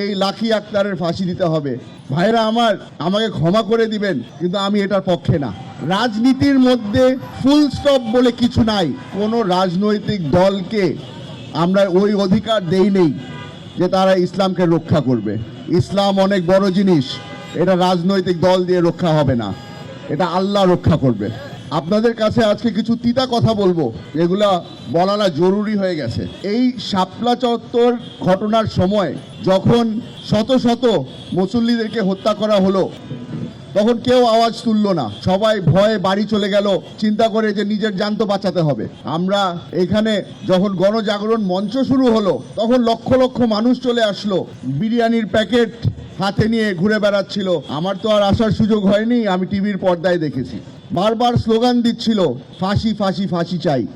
এই লাখি আক্তারের ফাঁসি দিতে হবে। ভাইরা আমার, আমাকে ক্ষমা করে দিবেন, কিন্তু আমি এটার পক্ষে না। রাজনীতির মধ্যে ফুল স্টপ বলে কিছু নাই। কোনো রাজনৈতিক দলকে আমরা ওই অধিকার দেই নেই যে তারা ইসলামকে রক্ষা করবে। ইসলাম অনেক বড় জিনিস। এটা রাজনৈতিক দল দিয়ে রক্ষা হবে না। এটা আল্লাহ রক্ষা করবে। আপনাদের কাছে আজকে কিছু তিতা কথা বলব। যেগুলা বলাটা জরুরি হয়ে গেছে। এই শাপলা চত্বর ঘটনার সময় যখন শত শত মুসল্লিদেরকে হত্যা করা হলো, তখন কেউ আওয়াজ তুললো না। সবাই ভয়ে বাড়ি চলে গেল, চিন্তা করে যে নিজের জান তো বাঁচাতে হবে। আমরা এখানে যখন গণজাগরণ মঞ্চ শুরু হলো, তখন লক্ষ লক্ষ মানুষ চলে আসলো। বিরিয়ানির প্যাকেট হাতে নিয়ে ঘুরে বেড়াচ্ছিল। আমার তো আর আসার সুযোগ হয়নি, আমি টিভির পর্দায় দেখেছি। বারবার স্লোগান দিচ্ছিল, ফাঁসি ফাঁসি ফাঁসি চাই।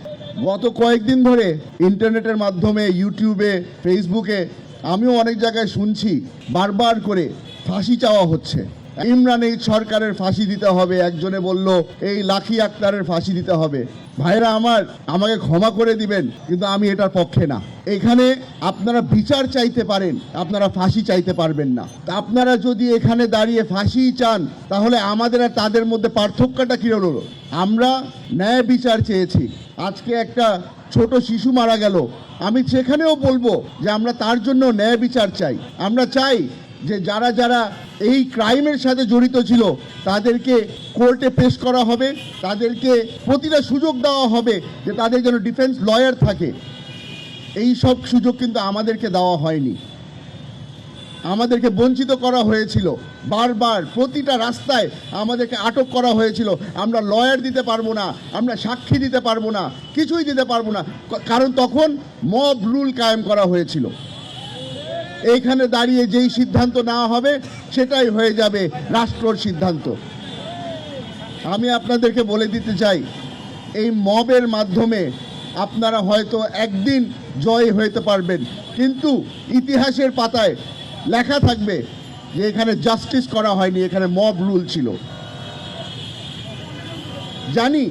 গত কয়েকদিন ধরে ইন্টারনেটের মাধ্যমে, ইউটিউবে, ফেসবুকে আমিও অনেক জায়গায় শুনছি, বারবার করে ফাঁসি চাওয়া হচ্ছে। ইমরান এই সরকারের ফাঁসি দিতে হবে। একজনে বলল, এই লাখি আক্তারের ফাঁসি দিতে হবে। ভাইরা আমার, আমাকে ক্ষমা করে দিবেন, কিন্তু আমি এটার পক্ষে না। এখানে আপনারা বিচার চাইতে পারেন, আপনারা ফাঁসি চাইতে পারবেন না। আপনারা যদি এখানে দাঁড়িয়ে ফাঁসি চান, তাহলে আমাদের আর তাদের মধ্যে পার্থক্যটা কী হলো? আমরা ন্যায় বিচার চেয়েছি। আজকে একটা ছোট শিশু মারা গেল। আমি সেখানেও বলব যে আমরা তার জন্য ন্যায় বিচার চাই। আমরা চাই যে যারা যারা এই ক্রাইমের সাথে জড়িত ছিল, তাদেরকে কোর্টে পেশ করা হবে, তাদেরকে প্রতিটা সুযোগ দেওয়া হবে যে তাদের যেন ডিফেন্স লয়ার থাকে। এই সব সুযোগ কিন্তু আমাদেরকে দেওয়া হয়নি। আমাদেরকে বঞ্চিত করা হয়েছিল। বারবার প্রতিটা রাস্তায় আমাদেরকে আটক করা হয়েছিল। আমরা লয়ার দিতে পারব না, আমরা সাক্ষী দিতে পারব না, কিছুই দিতে পারব না। কারণ তখন মব রুল কায়েম করা হয়েছিল। এইখানে দাঁড়িয়ে যেই সিদ্ধান্ত নেওয়া হবে, সেটাই হয়ে যাবে রাষ্ট্রর সিদ্ধান্ত। আমি আপনাদেরকে বলে দিতে চাই, এই মবের মাধ্যমে আপনারা হয়তো একদিন জয় হতে পারবেন। কিন্তু ইতিহাসের পাতায় লেখা থাকবে যে এখানে জাস্টিস করা হয়নি, এখানে মব রুল ছিল। জানি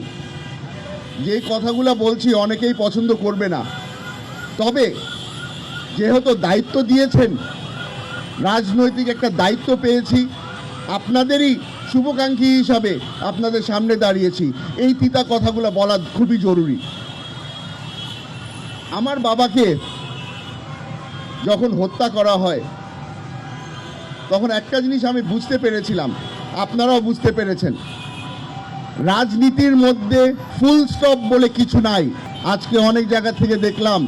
যে কথাগুলো বলছি অনেকেই পছন্দ করবে না। তবে যেহেতু দায়িত্ব দিয়েছেন, রাজনৈতিক একটা দায়িত্ব পেয়েছি, আপনাদেরই শুভাকাঙ্ক্ষী হিসাবে আপনাদের সামনে দাঁড়িয়েছি। এই তিতা কথাগুলো বলা খুবই জরুরি। আমার বাবাকে যখন হত্যা করা হয়, তখন একটা জিনিস আমি বুঝতে পেরেছিলাম, আপনারাও বুঝতে পেরেছেন। রাজনীতির মধ্যে ফুল স্টপ বলে কিছু নাই। আজকে অনেক জায়গা থেকে দেখলাম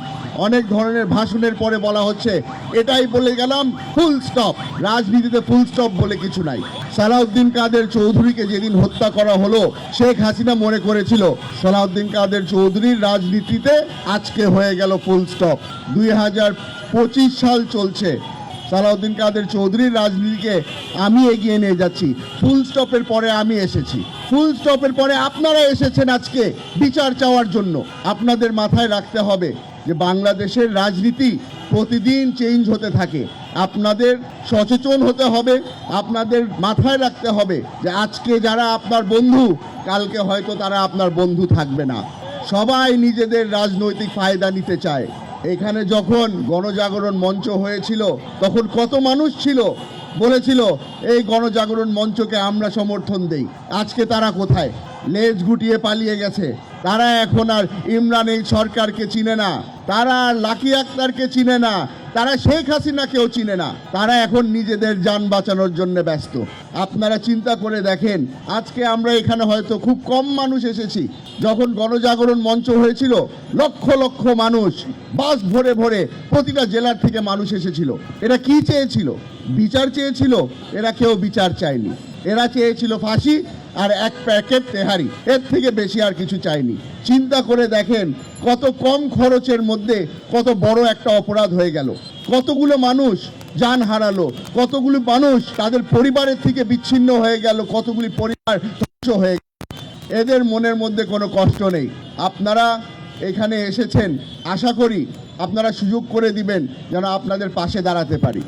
অনেক ধরনের ভাষণের পরে বলা হচ্ছে। এটাই বলে গেলাম ফুল স্টপ রাজনীতিতে ফুল স্টপ বলে কিছু নাই। সালাউদ্দিন কাদের চৌধুরীকে যেদিন হত্যা করা হলো, শেখ হাসিনা মনে করেছিল, সালাউদ্দিন কাদের চৌধুরীর রাজনীতিতে আজকে হয়ে গেল ফুল স্টপ দুই হাজার পঁচিশ সাল চলছে। সালাউদ্দিন কাদের চৌধুরীর রাজনীতিকে আমি এগিয়ে নিয়ে যাচ্ছি। ফুল স্টপের পরে আমি এসেছি। ফুল স্টপের পরে আপনারা এসেছেন আজকে বিচার চাওয়ার জন্য। আপনাদের মাথায় রাখতে হবে যে বাংলাদেশের রাজনীতি প্রতিদিন চেঞ্জ হতে থাকে। আপনাদের সচেতন হতে হবে, আপনাদের মাথায় রাখতে হবে যে আজকে যারা আপনার বন্ধু, কালকে হয়তো তারা আপনার বন্ধু থাকবে না। সবাই নিজেদের রাজনৈতিক ফায়দা নিতে চায়। এখানে যখন গণজাগরণ মঞ্চ হয়েছিল, তখন কত মানুষ ছিল? বলেছিল, এই গণজাগরণ মঞ্চকে আমরা সমর্থন দেই। আজকে তারা কোথায়? লেজ গুটিয়ে পালিয়ে গেছে। তারা এখন আর ইমরান এই সরকারকে চিনে না। তারা লাকি আক্তারকে চিনে না। তারা শেখ হাসিনাকেও চিনে না। তারা এখন নিজেদের যান বাঁচানোর জন্য ব্যস্ত। আপনারা চিন্তা করে দেখেন, আজকে আমরা এখানে হয়তো খুব কম মানুষ এসেছি। যখন গণজাগরণ মঞ্চ হয়েছিল, লক্ষ লক্ষ মানুষ, বাস ভরে ভরে প্রতিটা জেলার থেকে মানুষ এসেছিল। এরা কি চেয়েছিল? বিচার চেয়েছিল? এরা কেউ বিচার চায়নি। এরা চেয়েছিল ফাঁসি আর এক প্যাকেট তেহারি। এর থেকে বেশি আর কিছু চাইনি। চিন্তা করে দেখেন কত কম খরচের মধ্যে কত বড় একটা অপরাধ হয়ে গেল। কতগুলো মানুষ যান হারালো, কতগুলো মানুষ তাদের পরিবারের থেকে বিচ্ছিন্ন হয়ে গেল, কতগুলি পরিবার ধ্বংস হয়ে গেল। এদের মনের মধ্যে কোনো কষ্ট নেই। আপনারা এখানে এসেছেন, আশা করি আপনারা সুযোগ করে দিবেন যেন আপনাদের পাশে দাঁড়াতে পারি।